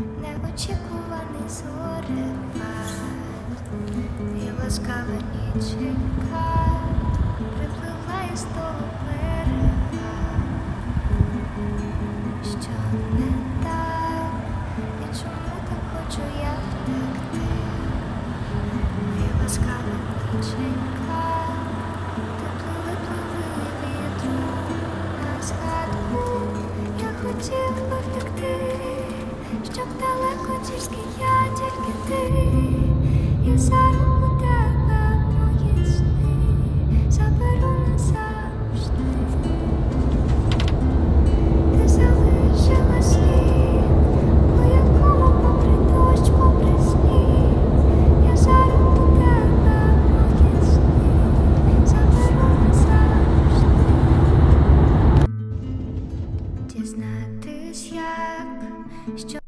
неочікуваний зорепад, і ласкава ніченька припливла із того берега, що не так, і чому так хочу я втекти, і ласкава ніченька, щоб далеко тільки я, тільки ти, я за руку тебе мої сни заберу назавжди, ти залишила слід, по якому попри дощ, попри я за руку тебе мої сни заберу назавжди, дізнатись як. Що